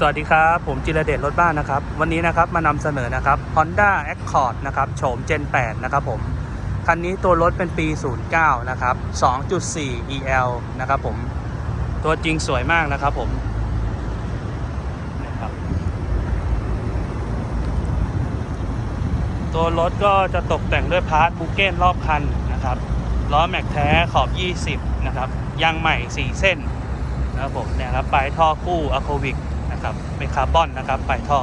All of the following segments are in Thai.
สวัสดีครับ ผมจิรเดชรถบ้านนะครับ วันนี้นะครับมานำเสนอนะครับ Honda Accord นะครับโฉม Gen 8 นะครับผม คันนี้ตัวรถเป็นปี 09 นะครับ 2.4 EL นะครับผม ตัวจริงสวยมากนะครับผมนะครับ ตัวรถก็จะตกแต่งด้วยพาร์ทบูเก้นรอบคันนะครับ ล้อแม็กแท้ขอบ 20 นะครับ ยางใหม่ 4 เส้นนะครับผมเนี่ยครับปลายท่อคู่อะโควิก นะครับเป็นคาร์บอนนะครับปลายท่อ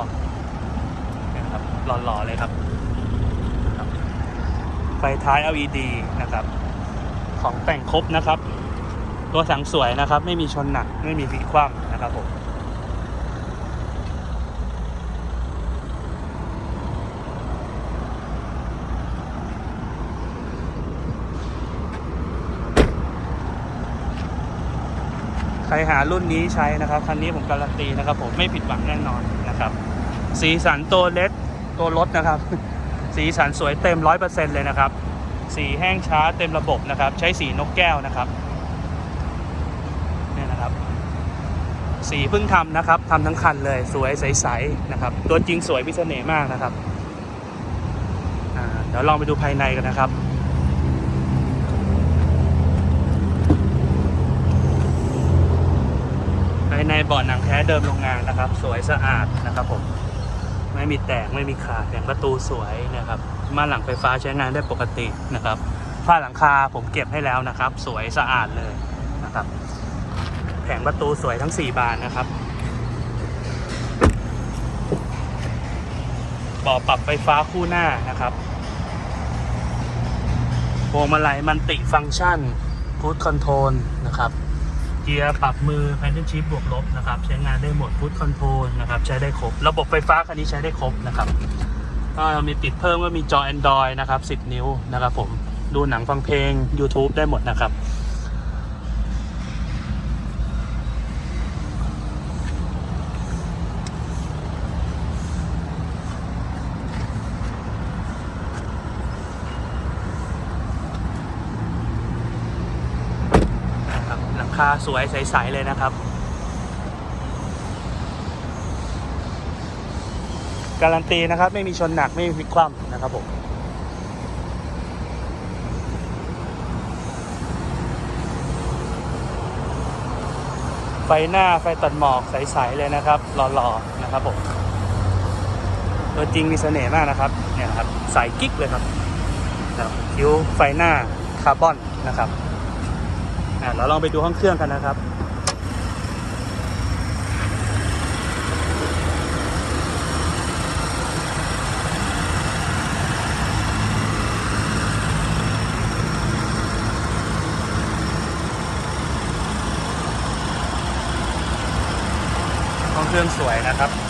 นะครับหล่อๆเลยครับไฟท้าย LED นะครับ ของแต่งครบนะครับ ตัวสังสวยนะครับ ไม่มีชนหนัก ไม่มีฟีคว่ำนะครับผม ใครหารุ่นนี้ใช้นะครับ คันนี้ผมการันตีนะครับ ผมไม่ผิดหวังแน่นอนนะครับ สีสันตัวเล็กตัวรถนะครับ สีสันสวยเต็มร้อยเปอร์เซ็นต์เลยนะครับ สีแห้งช้าเต็มระบบนะครับ ใช้สีนกแก้วนะครับเนี่ยนะครับ สีเพิ่งทำนะครับทำทั้งคันเลยสวยใสๆนะครับ ตัวจริงสวยพิเศษมากนะครับเดี๋ยวลองไปดูภายในกันนะครับ ภาย ในบาะหนังแท้เดิมโรงงานนะครับ สวยสะอาดนะครับผมไม่มีแตกไม่มีขาดแผงประตูสวยนะครับม่านหลังไฟฟ้าใช้งานได้ปกตินะครับฝ้าหลังคาผมเก็บให้แล้วนะครับ สวยสะอาดเลยนะครับ แผงประตูสวยทั้ง 4 บานนะครับบาะปรับไฟฟ้าคู่หน้านะครับพวงมาลัยมันติฟังก์ชันฟูดคอนโทรลนะครับ เกียร์ปรับมือแพนเทนชิพบวกลบนะครับใช้งานได้หมดพุทคอนโทรลนะครับใช้ได้ครบ ระบบไฟฟ้าคันนี้ใช้ได้ครบนะครับก็มีติดเพิ่มก็มีจอ Android นะครับ 10 นิ้วนะครับผมดูหนังฟังเพลง YouTube ได้หมดนะครับ นะ คาสวยใส ๆ เลยนะครับการันตีนะครับ ไม่มีชนหนักไม่มีพลิกคว่ำนะครับผมไฟหน้าไฟตัดหมอกใส ๆ เลยนะครับหล่อๆนะครับผมตัวจริงมีเสน่ห์มากนะครับเนี่ยครับใสกิ๊กเลยครับครับคิ้วไฟหน้าคาร์บอนนะครับ อะเราลองไปดูห้องเครื่องกันนะครับห้องเครื่องสวยนะครับ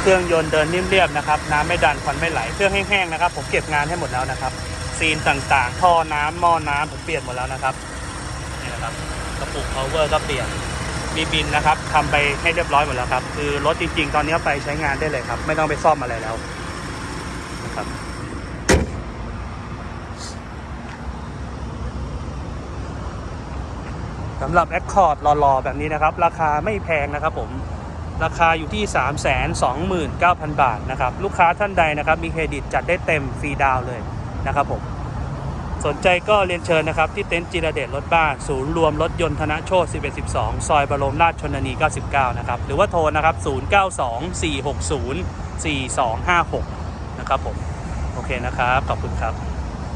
เครื่องยนต์เดินนิ่มเรียบนะครับ น้ำไม่ดันควันไม่ไหล เครื่องแห้งๆนะครับ ผมเก็บงานให้หมดแล้วนะครับ ซีนต่างๆ ท่อน้ำหม้อน้ำผมเปลี่ยนหมดแล้วนะครับ นี่นะครับ กระปุก power ก็เปลี่ยน มีบินนะครับทำไปให้เรียบร้อยหมดแล้วครับ คือรถจริง ๆ ตอนนี้ไปใช้งานได้เลยครับ ไม่ต้องไปซ่อมอะไรแล้วนะครับสำหรับ Accord หล่อๆแบบนี้นะครับ ราคาไม่แพงนะครับผม ราคาอยู่ที่ 329,000 บาทนะครับ ลูกค้าท่านใดนะครับ มีเครดิตจัดได้เต็มฟรีดาวเลยนะครับผม สนใจก็เรียนเชิญนะครับ ที่เต็นท์จิรเดชรถบ้าน ศูนย์รวมรถยนต์ธนโชต1112 ซอยบรมราชชนนี 99 นะครับ หรือว่าโทรนะครับ 0924604256 นะครับผม โอเคนะครับ ขอบคุณครับ